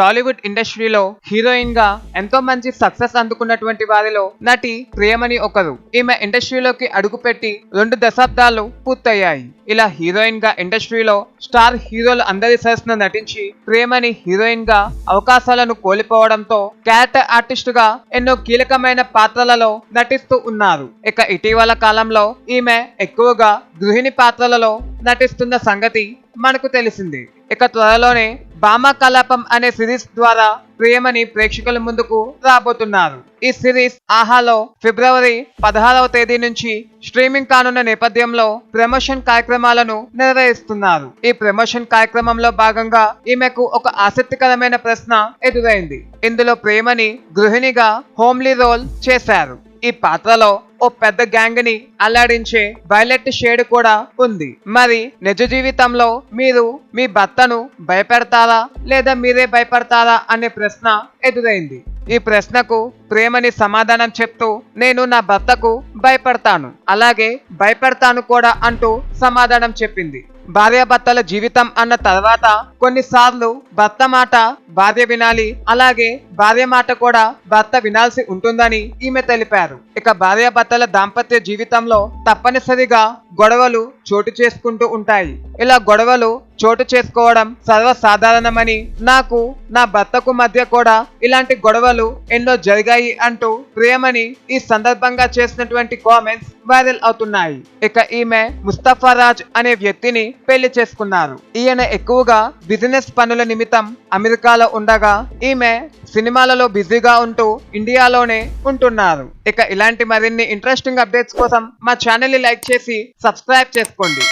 టాలీవుడ్ ఇండస్ట్రీలో హీరోయిన్గా ఎంతో మంచి సక్సెస్ అందుకున్నటువంటి వారిలో నటి ప్రియమణి ఒకరు. ఈమె ఇండస్ట్రీలోకి అడుగుపెట్టి రెండు దశాబ్దాలు పూర్తయ్యాయి. ఇలా హీరోయిన్గా ఇండస్ట్రీలో స్టార్ హీరోలు అందరి సరసన నటించి ప్రియమణి హీరోయిన్గా అవకాశాలను కోల్పోవడంతో క్యారెక్టర్ ఆర్టిస్ట్గా ఎన్నో కీలకమైన పాత్రలలో నటిస్తూ ఉన్నారు. ఇక ఇటీవల కాలంలో ఈమె ఎక్కువగా గృహిణి పాత్రలలో నటిస్తున్న సంగతి మనకు తెలిసింది. ఇక త్వరలోనే భామా కలాపం అనే సిరీస్ ద్వారా ప్రియమని ప్రేక్షకుల ముందుకు రాబోతున్నారు. ఈ సిరీస్ ఆహాలో ఫిబ్రవరి పదహారవ తేదీ నుంచి స్ట్రీమింగ్ కానున్న నేపథ్యంలో ప్రమోషన్ కార్యక్రమాలను నిర్వహిస్తున్నారు. ఈ ప్రమోషన్ కార్యక్రమంలో భాగంగా ఈమెకు ఒక ఆసక్తికరమైన ప్రశ్న ఎదురైంది. ఇందులో ప్రేమని గృహిణిగా హోమ్లీ రోల్ చేశారు. ఈ పాత్రలో ఓ పెద్ద గ్యాంగ్ని అల్లాడించే వైలెట్ షేడ్ కూడా ఉంది. మరి నిజ జీవితంలో మీరు మీ భర్తను భయపెడతారా లేదా మీరే భయపడతారా అనే ప్రశ్న ఎదురైంది. ఈ ప్రశ్నకు ప్రేమని సమాధానం చెప్తూ నేను నా భర్తకు భయపడతాను. అలాగే భయపడతాను కూడా అంటూ సమాధానం చెప్పింది. భార్యాభర్తల జీవితం అన్న తర్వాత కొన్నిసార్లు భర్త మాట భార్య వినాలి అలాగే భార్య మాట కూడా భర్త వినాల్సి ఉంటుందని ఈమె తెలిపారు. ఇక భార్యాభర్తల దాంపత్య జీవితంలో తప్పనిసరిగా గొడవలు చోటు చేసుకుంటూ ఉంటాయి. ఇలా గొడవలు చోటు చేసుకోవడం సర్వసాధారణమని నాకు నా భర్తకు మధ్య కూడా ఇలాంటి గొడవలు ఎన్నో జరిగాయి అంటూ ప్రేమని ఈ సందర్భంగా చేసినటువంటి కామెంట్స్ వైరల్ అవుతున్నాయి. ఇక ఈమె ముస్తఫా రాజ్ అనే వ్యక్తిని పెళ్ళి చేసుకున్నారు. ఈయన ఎక్కువగా బిజినెస్ పనుల నిమిత్తం అమెరికాలో ఉండగా ఈమె సినిమాలలో బిజీగా ఉంటూ ఇండియాలోనే ఉంటున్నారు. ఇక ఇలాంటి మరిన్ని ఇంట్రెస్టింగ్ అప్డేట్స్ కోసం మా ఛానల్ని లైక్ చేసి సబ్స్క్రైబ్ చేసుకోండి.